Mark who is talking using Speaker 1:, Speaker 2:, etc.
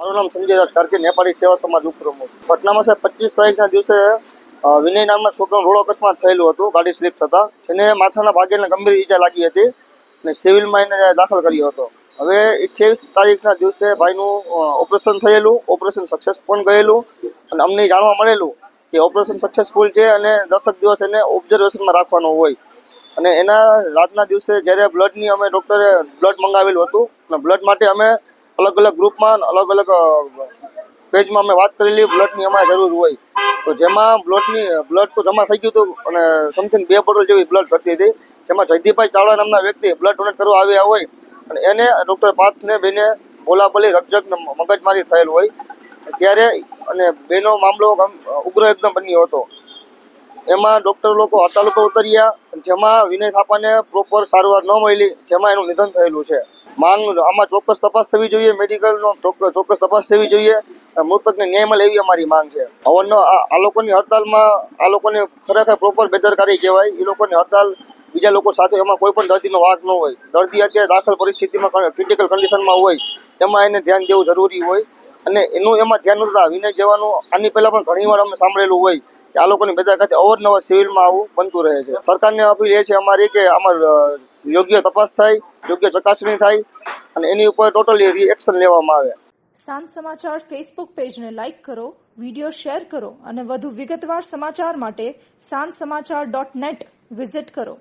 Speaker 1: મારું નામ સંજય રાજ કાર્કે નેપાળી સેવા સમાજ ઉપપ્રમુખ. પટનામાં સાહેબ પચીસ તારીખના દિવસે વિનય નામના છોકરાનું રોડ અકસ્માત થયેલું હતું, ગાડી સ્લીપ થતાં. જેને માથાના ભાગેને ગંભીર ઈજા લાગી હતી અને સિવિલમાં એને દાખલ કર્યો હતો. હવે અઠ્યાવીસ તારીખના દિવસે ભાઈનું ઓપરેશન થયેલું, ઓપરેશન સક્સેસ પણ ગયેલું અને અમને જાણવા મળેલું કે ઓપરેશન સક્સેસફુલ છે અને દસક દિવસ એને ઓબ્ઝર્વેશનમાં રાખવાનું હોય. અને એના રાતના દિવસે જ્યારે બ્લડની અમે ડૉક્ટરે બ્લડ મંગાવેલું હતું અને બ્લડ માટે અમે અલગ અલગ ગ્રુપમાં અલગ અલગ પેજમાં અમે વાત કરેલી, બ્લડની અમારે જરૂર હોય. તો જેમાં બ્લડની, બ્લડ તો જમા થઈ ગયું હતું અને સમથિંગ બે બોટલ જેવી બ્લડ ઘટતી હતી. જેમાં જયદીપભાઈ ચાવડા નામના વ્યક્તિ બ્લડ ડોનેટ કરવા આવ્યા હોય અને એને ડૉક્ટર પાર્થને બેને બોલાબોલી ને મગજમારી થયેલ હોય. ત્યારે અને બેનો મામલો ઉગ્ર એકદમ બન્યો હતો. એમાં ડૉક્ટર લોકો હડતાલ ઉપર ઉતર્યા જેમાં વિનય થાપાને પ્રોપર સારવાર ન મળી, જેમાં એનું નિધન થયેલું છે. માંગ આમાં ચોક્કસ તપાસ થવી જોઈએ મેડિકલનો ચોક્કસ તપાસ થવી જોઈએ. મૃતકને ન્યાય મળે એવી અમારી માંગ છે. અવરનો આ લોકોની હડતાલમાં આ લોકોને ખરેખર પ્રોપર બેદરકારી કહેવાય. એ લોકોની હડતાલ બીજા લોકો સાથે એમાં કોઈ પણ દર્દીનો વાક ન હોય. દર્દી અત્યારે દાખલ પરિસ્થિતિમાં ક્રિટિકલ કન્ડિશનમાં હોય એમાં એને ધ્યાન દેવું જરૂરી હોય. અને એનું એમાં ધ્યાન નહોતા વિનય જવાનું આની પહેલાં પણ ઘણીવાર અમે સાંભળેલું હોય કે આ લોકોની બેદરકારી અવારનવાર સિવિલમાં આવું બનતું રહે છે. સરકારને અપીલ એ છે અમારી કે આમાં અ, યોગ્ય તપાસ થાય, યોગ્ય ચકાસણી થાય અને એની ઉપર ટોટલી એક્શન લેવામાં આવે.
Speaker 2: સાંજ સમાચાર ફેસબુક પેજને લાઇક કરો વિડિયો શેર કરો અને વધુ વિગતવાર સમાચાર માટે સાંજ સમાચાર ડોટ નેટ વિઝિટ કરો.